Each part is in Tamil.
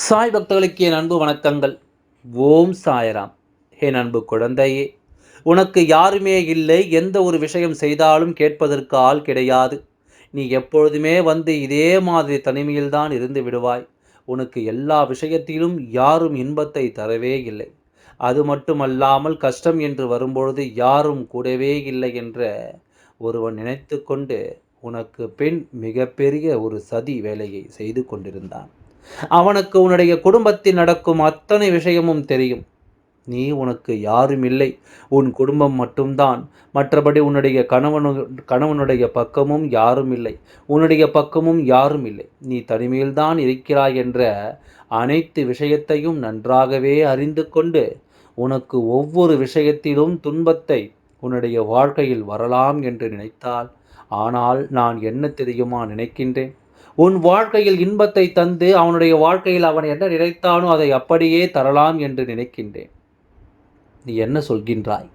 சாய் பக்தர்களுக்கு என் அன்பு வணக்கங்கள். ஓம் சாயராம். என் அன்பு குழந்தையே உனக்கு யாருமே இல்லை எந்த ஒரு விஷயம் செய்தாலும் கேட்பதற்கு ஆள் கிடையாது. நீ எப்பொழுதுமே வந்து இதே மாதிரி தனிமையில்தான் இருந்து விடுவாய். உனக்கு எல்லா விஷயத்திலும் யாரும் இன்பத்தை தரவே இல்லை. அது மட்டுமல்லாமல் கஷ்டம் என்று வரும்பொழுது யாரும் கூடவே இல்லை என்ற ஒருவன் நினைத்து கொண்டு உனக்கு பின் மிகப்பெரிய ஒரு சதி வேலையை செய்து கொண்டிருந்தான். அவனுக்கு உன்னுடைய குடும்பத்தில் நடக்கும் அத்தனை விஷயமும் தெரியும். நீ உனக்கு யாரும் இல்லை. உன் குடும்பம் மட்டும்தான். மற்றபடி உன்னுடைய கணவனு கணவனுடைய பக்கமும் யாரும் இல்லை. உன்னுடைய பக்கமும் யாரும் இல்லை. நீ தனிமையில்தான் இருக்கிறாய் என்ற அனைத்து விஷயத்தையும் நன்றாகவே அறிந்து கொண்டு உனக்கு ஒவ்வொரு விஷயத்திலும் துன்பத்தை உன்னுடைய வாழ்க்கையில் வரலாம் என்று நினைத்தால் ஆனால் நான் என்ன தெரியுமா நினைக்கின்றேன்? உன் வாழ்க்கையில் இன்பத்தை தந்து அவனுடைய வாழ்க்கையில் அவன் என்ன நினைத்தானோ அதை அப்படியே தரலாம் என்று நினைக்கின்றேன். நீ என்ன சொல்கின்றாய்?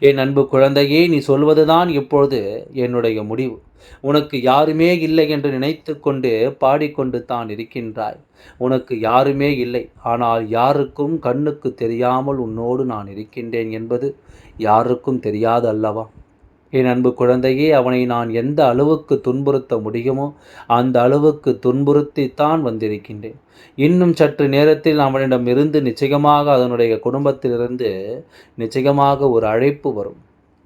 என் அன்பு குழந்தையே நீ சொல்வதுதான் இப்பொழுது என்னுடைய முடிவு. உனக்கு யாருமே இல்லை என்று நினைத்து கொண்டு பாடிக்கொண்டு தான் இருக்கின்றாய். உனக்கு யாருமே இல்லை. ஆனால் யாருக்கும் கண்ணுக்கு தெரியாமல் உன்னோடு நான் இருக்கின்றேன் என்பது யாருக்கும் தெரியாது அல்லவா? என் அன்பு குழந்தையே அவனை நான் எந்த அளவுக்கு துன்புறுத்த முடியுமோ அந்த அளவுக்கு துன்புறுத்தித்தான் வந்திருக்கின்றேன். இன்னும் சற்று நேரத்தில் அவனிடம் இருந்து நிச்சயமாக அதனுடைய குடும்பத்திலிருந்து நிச்சயமாக ஒரு அழைப்பு வரும்.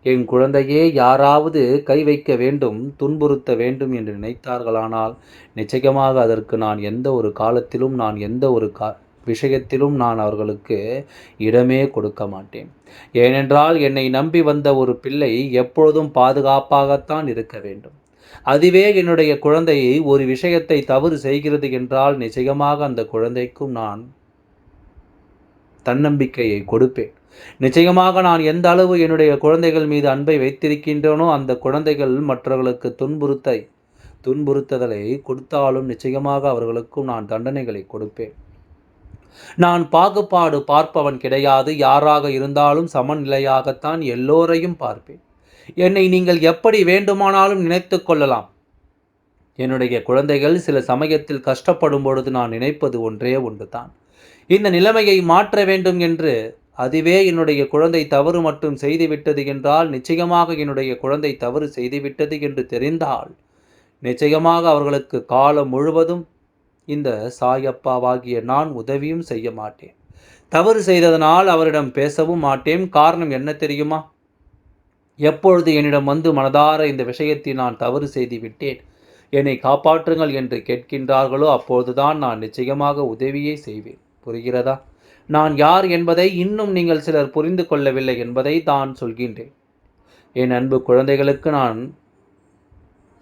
என் குழந்தையே யாராவது கை வைக்க வேண்டும் துன்புறுத்த வேண்டும் என்று நினைத்தார்களானால் நிச்சயமாக அதற்கு நான் எந்த ஒரு காலத்திலும் நான் எந்த ஒரு கா விஷயத்திலும் நான் அவர்களுக்கு இடமே கொடுக்க மாட்டேன். ஏனென்றால் என்னை நம்பி வந்த ஒரு பிள்ளை எப்பொழுதும் பாதுகாப்பாகத்தான் இருக்க வேண்டும். அதுவே என்னுடைய குழந்தையை ஒரு விஷயத்தை தவறு செய்கிறது என்றால் நிச்சயமாக அந்த குழந்தைக்கும் நான் தன்னம்பிக்கையை கொடுப்பேன். நிச்சயமாக நான் எந்த அளவு என்னுடைய குழந்தைகள் மீது அன்பை வைத்திருக்கின்றனோ அந்த குழந்தைகள் மற்றவர்களுக்கு துன்புறுத்தை துன்புறுத்துதலை கொடுத்தாலும் நிச்சயமாக அவர்களுக்கும் நான் தண்டனைகளை கொடுப்பேன். நான் பாகுபாடு பார்ப்பவன் கிடையாது யாராக இருந்தாலும் சமநிலையாகத்தான் எல்லோரையும் பார்ப்பேன். என்னை நீங்கள் எப்படி வேண்டுமானாலும் நினைத்து கொள்ளலாம். என்னுடைய குழந்தைகள் சில சமயத்தில் கஷ்டப்படும் பொழுது நான் நினைப்பது ஒன்றே ஒன்று தான் இந்த நிலைமையை மாற்ற வேண்டும் என்று அதுவே என்னுடைய குழந்தை தவறு மட்டும் செய்துவிட்டது என்றால் நிச்சயமாக என்னுடைய குழந்தை தவறு செய்துவிட்டது என்று தெரிந்தால் நிச்சயமாக அவர்களுக்கு காலம் முழுவதும் இந்த சாயப்பாவாகிய நான் உதவியும் செய்ய மாட்டேன். தவறு செய்ததனால் அவரிடம் பேசவும் மாட்டேன். காரணம் என்ன தெரியுமா? எப்பொழுது என்னிடம் வந்து மனதார இந்த விஷயத்தை நான் தவறு செய்து விட்டேன். என்னை காப்பாற்றுங்கள் என்று கேட்கின்றார்களோ அப்பொழுதுதான் நான் நிச்சயமாக உதவியே செய்வேன். புரிகிறதா? நான் யார் என்பதை இன்னும் நீங்கள் சிலர் புரிந்து கொள்ளவில்லை என்பதை தான் சொல்கின்றேன். என் அன்பு குழந்தைகளுக்கு நான்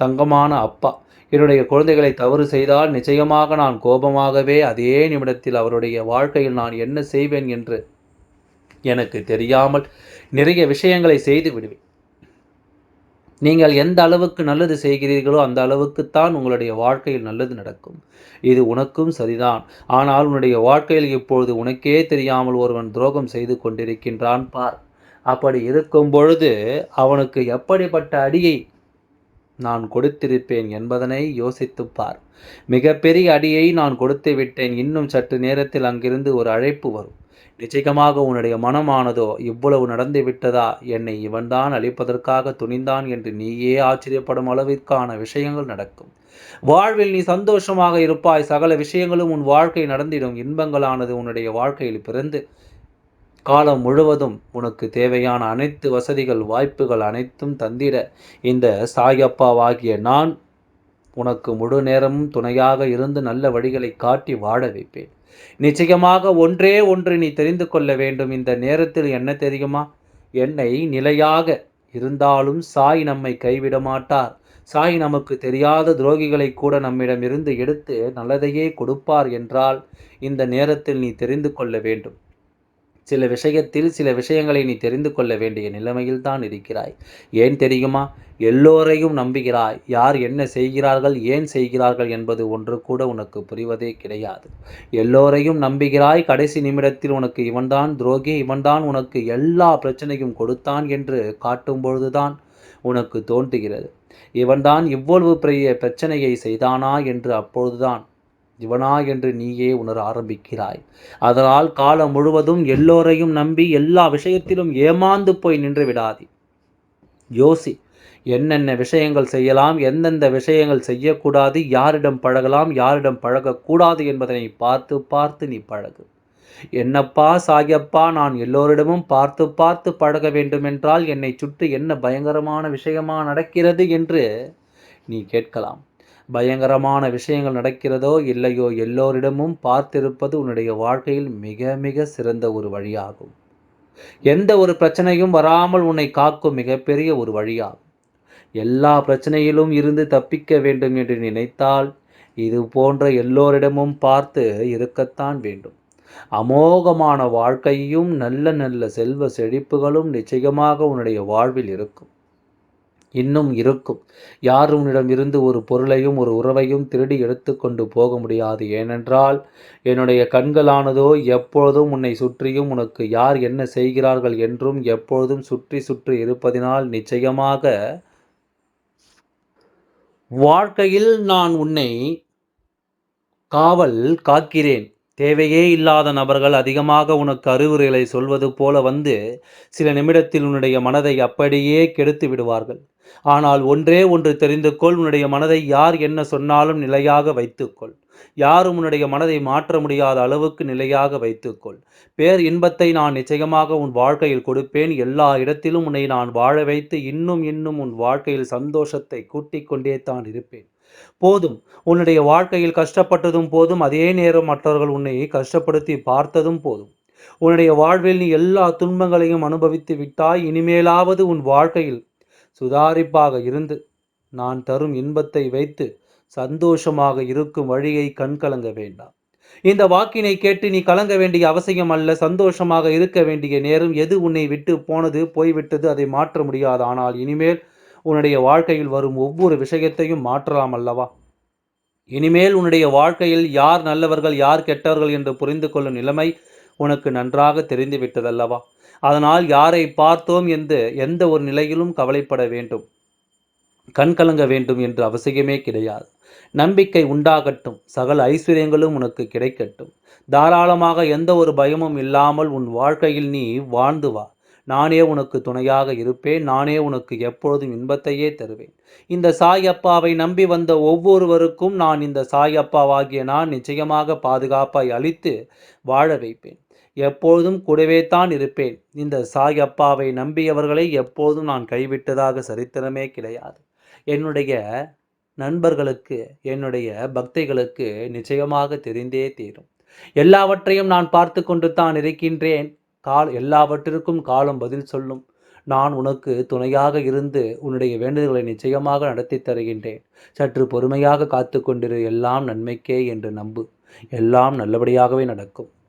தங்கமான அப்பா. என்னுடைய குழந்தைகளை தவறு செய்தால் நிச்சயமாக நான் கோபமாகவே அதே நிமிடத்தில் அவருடைய வாழ்க்கையில் நான் என்ன செய்வேன் என்று எனக்கு தெரியாமல் நிறைய விஷயங்களை செய்து விடுவேன். நீங்கள் எந்த அளவுக்கு நல்லது செய்கிறீர்களோ அந்த அளவுக்குத்தான் உங்களுடைய வாழ்க்கையில் நல்லது நடக்கும். இது உனக்கும் சரிதான். ஆனால் உன்னுடைய வாழ்க்கையில் இப்பொழுது உனக்கே தெரியாமல் ஒருவன் துரோகம் செய்து கொண்டிருக்கின்றான் பார். அப்படி இருக்கும் பொழுது அவனுக்கு எப்படிப்பட்ட அடியை நான் கொடுத்திருப்பேன் என்பதனை யோசித்துப் பார். மிகப்பெரிய அடியை நான் கொடுத்து விட்டேன். இன்னும் சற்று நேரத்தில் அங்கிருந்து ஒரு அழைப்பு வரும். நிச்சயமாக உன்னுடைய மனமானதோ இவ்வளவு நடந்து விட்டதா? என்னை இவன்தான் அழிப்பதற்காக துணிந்தான் என்று நீயே ஆச்சரியப்படும் அளவிற்கான விஷயங்கள் நடக்கும். வாழ்வில் நீ சந்தோஷமாக இருப்பாய். சகல விஷயங்களும் உன் வாழ்க்கை நடந்திடும். இன்பங்களானது உன்னுடைய வாழ்க்கையில் பிறந்து காலம் முழுவதும் உனக்கு தேவையான அனைத்து வசதிகள் வாய்ப்புகள் அனைத்தும் தந்திட இந்த சாயப்பாவாகிய நான் உனக்கு முழு நேரமும் துணையாக இருந்து நல்ல வழிகளை காட்டி வாழ வைப்பேன். நிச்சயமாக ஒன்றே ஒன்று நீ தெரிந்து கொள்ள வேண்டும். இந்த நேரத்தில் என்ன தெரியுமா? என்னை நிலையாக இருந்தாலும் சாய் நம்மை கைவிட மாட்டார். சாய் நமக்கு தெரியாத துரோகிகளை கூட நம்மிடம் இருந்து எடுத்து நல்லதையே கொடுப்பார் என்றால் இந்த நேரத்தில் நீ தெரிந்து கொள்ள வேண்டும். சில விஷயத்தில் சில விஷயங்களை நீ தெரிந்து கொள்ள வேண்டிய நிலைமையில் தான் இருக்கிறாய். ஏன் தெரியுமா? எல்லோரையும் நம்புகிறாய். யார் என்ன செய்கிறார்கள் ஏன் செய்கிறார்கள் என்பது ஒன்று கூட உனக்கு புரிவதே கிடையாது. எல்லோரையும் நம்புகிறாய். கடைசி நிமிடத்தில் உனக்கு இவன்தான் துரோகி இவன்தான் உனக்கு எல்லா பிரச்சனையும் கொடுத்தான் என்று காட்டும் பொழுதுதான் உனக்கு தோன்றுகிறது. இவன்தான் இவ்வளவு பெரிய பிரச்சனையை செய்தானா என்று அப்பொழுதுதான் இவனா என்று நீயே உணர ஆரம்பிக்கிறாய். அதனால் காலம் முழுவதும் எல்லோரையும் நம்பி எல்லா விஷயத்திலும் ஏமாந்து போய் நின்று விடாதே. யோசி என்னென்ன விஷயங்கள் செய்யலாம் எந்தெந்த விஷயங்கள் செய்யக்கூடாது யாரிடம் பழகலாம் யாரிடம் பழகக்கூடாது என்பதனை பார்த்து பார்த்து நீ பழகு. என்னப்பா சாயப்பா நான் எல்லோரிடமும் பார்த்து பார்த்து பழக வேண்டுமென்றால் என்னை சுற்றி என்ன பயங்கரமான விஷயமா நடக்கிறது என்று நீ கேட்கலாம். பயங்கரமான விஷயங்கள் நடக்கிறதோ இல்லையோ எல்லோரிடமும் பார்த்திருப்பது உன்னுடைய வாழ்க்கையில் மிக மிக சிறந்த ஒரு வழியாகும். எந்த ஒரு பிரச்சனையும் வராமல் உன்னை காக்கும் மிகப்பெரிய ஒரு வழியாகும். எல்லா பிரச்சனையிலும் இருந்து தப்பிக்க வேண்டும் என்று நினைத்தால் இது போன்ற எல்லோரிடமும் பார்த்து இருக்கத்தான் வேண்டும். அமோகமான வாழ்க்கையும் நல்ல நல்ல செல்வ செழிப்புகளும் நிச்சயமாக உன்னுடைய வாழ்வில் இருக்கும். இன்னும் இருக்கும். யார் உன்னிடம் இருந்து ஒரு பொருளையும் ஒரு உறவையும் திருடி எடுத்துக்கொண்டு போக முடியாது. ஏனென்றால் என்னுடைய கண்களானதோ எப்பொழுதும் உன்னை சுற்றியும் உனக்கு யார் என்ன செய்கிறார்கள் என்றும் எப்பொழுதும் சுற்றி சுற்றி இருப்பதினால் நிச்சயமாக வாழ்க்கையில் நான் உன்னை காவல் காக்கிறேன். தேவையே இல்லாத நபர்கள் அதிகமாக உனக்கு அறிவுரைகளை சொல்வது போல வந்து சில நிமிடத்தில் உன்னுடைய மனதை அப்படியே கெடுத்து விடுவார்கள். ஆனால் ஒன்றே ஒன்று தெரிந்து கொள் உன்னுடைய மனதை யார் என்ன சொன்னாலும் நிலையாக வைத்துக்கொள் யாரும் உன்னுடைய மனதை மாற்ற முடியாத அளவுக்கு நிலையாக வைத்துக்கொள் பேர் இன்பத்தை நான் நிச்சயமாக உன் வாழ்க்கையில் கொடுப்பேன். எல்லா இடத்திலும் உன்னை நான் வாழ வைத்து இன்னும் இன்னும் உன் வாழ்க்கையில் சந்தோஷத்தை கூட்டிக் கொண்டே தான் இருப்பேன். போதும் உன்னுடைய வாழ்க்கையில் கஷ்டப்பட்டதும் போதும் அதே நேரம் மற்றவர்கள் உன்னை கஷ்டப்படுத்தி பார்த்ததும் போதும். உன்னுடைய வாழ்வில் நீ எல்லா துன்பங்களையும் அனுபவித்து விட்டாய். இனிமேலாவது உன் வாழ்க்கையில் சுதாரிப்பாக இருந்து நான் தரும் இன்பத்தை வைத்து சந்தோஷமாக இருக்கும் வழியை கண்கலங்க வேண்டாம். இந்த வாக்கினை கேட்டு நீ கலங்க வேண்டிய அவசியம் அல்ல. சந்தோஷமாக இருக்க வேண்டிய நேரம் எது உன்னை விட்டு போனது போய்விட்டது அதை மாற்ற முடியாது. ஆனால் இனிமேல் உன்னுடைய வாழ்க்கையில் வரும் ஒவ்வொரு விஷயத்தையும் மாற்றலாம் அல்லவா? இனிமேல் உன்னுடைய வாழ்க்கையில் யார் நல்லவர்கள் யார் கெட்டவர்கள் என்று புரிந்து கொள்ளும் நிலைமை உனக்கு நன்றாக தெரிந்துவிட்டதல்லவா? அதனால் யாரை பார்த்தோம் என்று எந்த ஒரு நிலையிலும் கவலைப்பட வேண்டும். கண் கலங்க வேண்டும் என்று அவசியமே கிடையாது. நம்பிக்கை உண்டாகட்டும். சகல ஐஸ்வர்யங்களும் உனக்கு கிடைக்கட்டும். தாராளமாக எந்த ஒரு பயமும் இல்லாமல் உன் வாழ்க்கையில் நீ வாழ்ந்து வா. நானே உனக்கு துணையாக இருப்பேன். நானே உனக்கு எப்பொழுதும் இன்பத்தையே தருவேன். இந்த சாயப்பாவை நம்பி வந்த ஒவ்வொருவருக்கும் நான் இந்த சாயப்பாவாகிய நான் நிச்சயமாக பாதுகாப்பாய் அளித்து வாழ வைப்பேன். எப்பொழுதும் கூடவே தான் இருப்பேன். இந்த சாய் அப்பாவை நம்பியவர்களை எப்போதும் நான் கைவிட்டதாக சரித்திரமே கிடையாது. என்னுடைய நண்பர்களுக்கு என்னுடைய பக்தைகளுக்கு நிச்சயமாக தெரிந்தே தீரும். எல்லாவற்றையும் நான் பார்த்து கொண்டு தான் இருக்கின்றேன். கால் எல்லாவற்றிற்கும் காலம் பதில் சொல்லும். நான் உனக்கு துணையாக இருந்து உன்னுடைய வேண்டுதல்களை நிச்சயமாக நடத்தி தருகின்றேன். சற்று பொறுமையாக காத்து கொண்டிரு. எல்லாம் நன்மைக்கே என்று நம்பு. எல்லாம் நல்லபடியாகவே நடக்கும்.